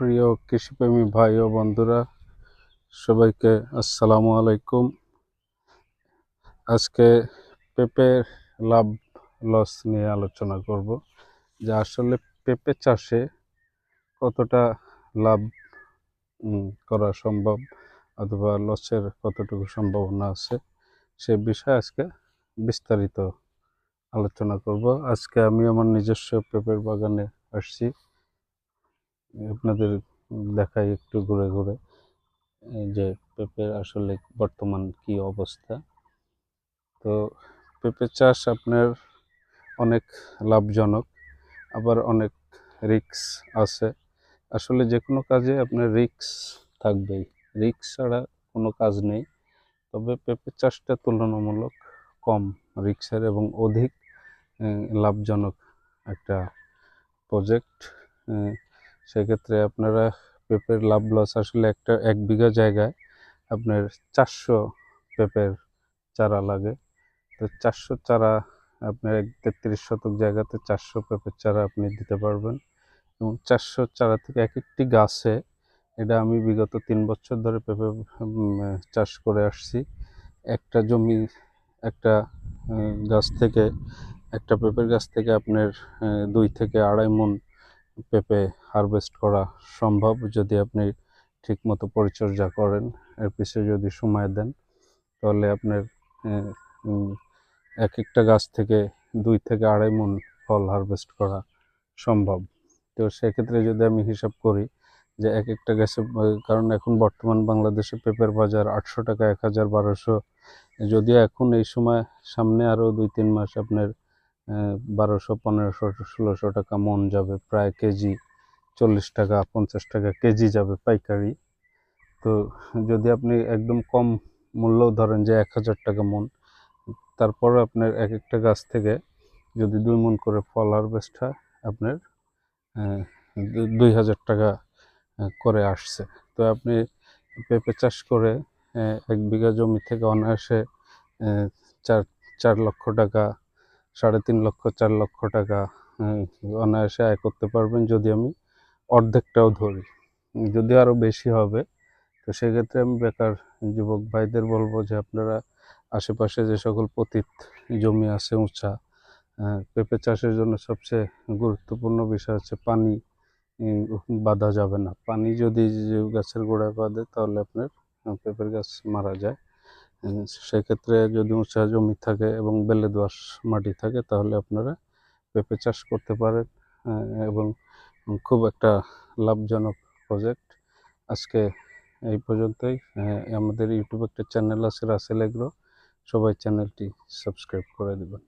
প্রিয় কৃষিপ্রেমী ভাই ও বন্ধুরা, সবাইকে আসসালামু আলাইকুম। আজকে পেঁপের লাভ লস নিয়ে আলোচনা করব, যে আসলে পেঁপে চাষে কতটা লাভ করা সম্ভব অথবা লসের কতটুকু সম্ভাবনা আছে, সে বিষয়ে আজকে বিস্তারিত আলোচনা করব। আজকে আমি আমার নিজস্ব পেঁপের বাগানে আসছি। আপনাদের দেখাই একটু ঘুরে ঘুরে যে পেঁপের আসলে বর্তমান কি অবস্থা। তো পেঁপে চাষ আপনার অনেক লাভজনক, আবার অনেক রিস্ক আছে। আসলে যে কোনো কাজে আপনার রিক্স থাকবেই রিক্স ছাড়া কোনো কাজ নেই। তবে পেঁপে চাষটা তুলনামূলক কম রিক্সের এবং অধিক লাভজনক একটা প্রজেক্ট সেক্ষেত্রে আপনারা পেঁপের লাভ লস আসলে একটা এক বিঘা জায়গায় আপনার চারশো পেঁপের চারা লাগে। তো চারশো চারা আপনার এক তেত্রিশ শতক জায়গাতে চারশো পেঁপের চারা আপনি দিতে পারবেন এবং চারশো চারা থেকে এক একটি গাছে এটা আমি বিগত তিন বছর ধরে পেঁপে চাষ করে আসছি। একটা জমি, একটা গাছ থেকে, একটা পেঁপের গাছ থেকে আপনার দুই থেকে আড়াই মন পেঁপে হারভেস্ট করা সম্ভব যদি আপনি ঠিকমতো পরিচর্যা করেন। এর পিছনে যদি সময় দেন, তাহলে আপনার এক একটা গাছ থেকে দুই থেকে আড়াই মন ফল হারভেস্ট করা সম্ভব। তো সেক্ষেত্রে যদি আমি হিসাব করি যে এক একটা গাছে, কারণ এখন বর্তমান বাংলাদেশে পেঁপের বাজার আটশো টাকা, এক হাজার বারোশো। যদিও এখন এই সময় সামনে আরও দুই, তিন মাস আপনার বারোশো, পনেরোশো, ষোলোশো টাকা মন যাবে, প্রায় কেজি চল্লিশ টাকা, পঞ্চাশ টাকা কেজি যাবে পাইকারি। তো যদি আপনি একদম কম মূল্য ধরেন যে এক হাজার টাকা মন তারপর আপনার এক একটা গাছ থেকে যদি দুই মন করে ফল হারভেস্ট হয় আপনার দুই হাজার টাকা করে আসছে। তো আপনি পেঁপে চাষ করে এক বিঘা জমি থেকে অনায়াসে চার চার লক্ষ টাকা সাড়ে তিন লক্ষ, চার লক্ষ টাকা অনায়াসে আয় করতে পারবেন যদি আমি অর্ধেকটাও ধরি। যদি আরও বেশি হবে, তো সেক্ষেত্রে আমি বেকার যুবক ভাইদের বলব যে আপনারা আশেপাশে যে সকল পতিত জমি আছে উঁচা পেঁপে চাষের জন্য সবচেয়ে গুরুত্বপূর্ণ বিষয় হচ্ছে পানি বাঁধা যাবে না। পানি যদি গাছের গোড়ায় বাঁধে, তাহলে আপনার পেঁপের গাছ মারা যায়। সেক্ষেত্রে যদি উঁচা জমি থাকে এবং বেলে দোয়াশ মাটি থাকে তাহলে আপনারা পেঁপে চাষ করতে পারেন এবং খুব একটা লাভজনক প্রজেক্ট আজকে এই পর্যন্তই। আহ, আমাদের ইউটিউব একটা চ্যানেল আছে রাসেল এগ্রো। সবাই চ্যানেলটি সাবস্ক্রাইব করে দেবেন।